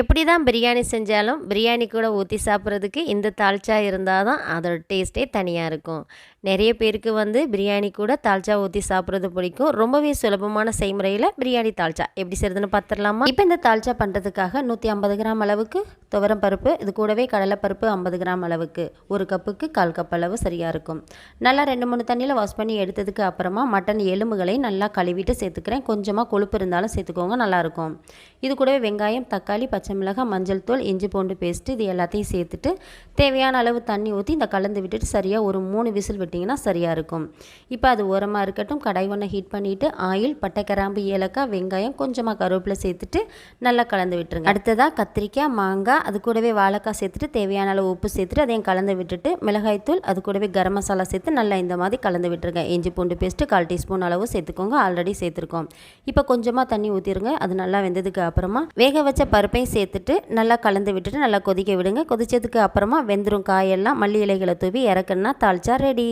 எப்படி தான் பிரியாணி செஞ்சாலும் பிரியாணி கூட ஊற்றி சாப்பிட்றதுக்கு இந்த தால்ச்சா இருந்தால் தான் அதோட டேஸ்ட்டே தனியாக இருக்கும். நிறைய பேருக்கு வந்து பிரியாணி கூட தால்ச்சா ஊற்றி சாப்பிட்றது பிடிக்கும். ரொம்பவே சுலபமான செய்முறையில் பிரியாணி தால்ச்சா. எப்படி செய்யறதுன்னு பார்த்துடலாமா இப்போ இந்த தால்ச்சா பண்ணுறதுக்காக நூற்றி ஐம்பது கிராம் அளவுக்கு துவரம் பருப்பு இது கூடவே கடலைப்பருப்பு ஐம்பது கிராம் அளவுக்கு ஒரு கப்புக்கு கால் கப் அளவு சரியாக இருக்கும். நல்லா ரெண்டு மூணு தண்ணியில் வாஷ் பண்ணி எடுத்ததுக்கு அப்புறமா மட்டன் எலும்புகளை நல்லா கழுவிட்டு சேர்த்துக்கிறேன். கொஞ்சமாக கொழுப்பு இருந்தாலும் சேர்த்துக்கோங்க நல்லாயிருக்கும் இது கூடவே வெங்காயம் தக்காளி பச்சை பச்சை மிளகாய் மஞ்சள் தூள் இஞ்சி பூண்டு பேஸ்ட்டு இது எல்லாத்தையும் சேர்த்துட்டு தேவையான அளவு தண்ணி ஊற்றி இந்த கலந்து விட்டுட்டு சரியாக ஒரு மூணு விசில் விட்டிங்கன்னா சரியாக இருக்கும். இப்போ அது ஓரமாக இருக்கட்டும் கடாய் ஒன்று ஹீட் பண்ணிவிட்டு ஆயில் பட்டை கிராம்பு ஏலக்காய் வெங்காயம் கொஞ்சமாக கருவேப்பிலை சேர்த்துட்டு நல்லா கலந்து விட்டுருங்க. அடுத்ததாக கத்திரிக்காய் மாங்காய் அது கூடவே வாழைக்காய் சேர்த்துட்டு தேவையான அளவு உப்பு சேர்த்துட்டு அதையும் கலந்து விட்டுட்டு மிளகாய்த்தூள் அது கூடவே கரம் மசாலா சேர்த்து நல்லா இந்த மாதிரி கலந்து விட்டுருங்க. இஞ்சி பூண்டு பேஸ்ட்டு கால் டீஸ்பூன் அளவு சேர்த்துக்கோங்க ஆல்ரெடி சேர்த்துருக்கோம். இப்போ கொஞ்சமாக தண்ணி ஊற்றிருங்க அது நல்லா வெந்ததுக்கு அப்புறமா வேக வச்ச பருப்பையும் சேர்த்துட்டு நல்லா கலந்து விட்டுட்டு நல்லா கொதிக்க விடுங்க. கொதிச்சதுக்கு அப்புறமா வெந்துடும் காயெல்லாம் மல்லி இலைகளை தூவி இறக்குன்னா தாளிச்சா ரெடி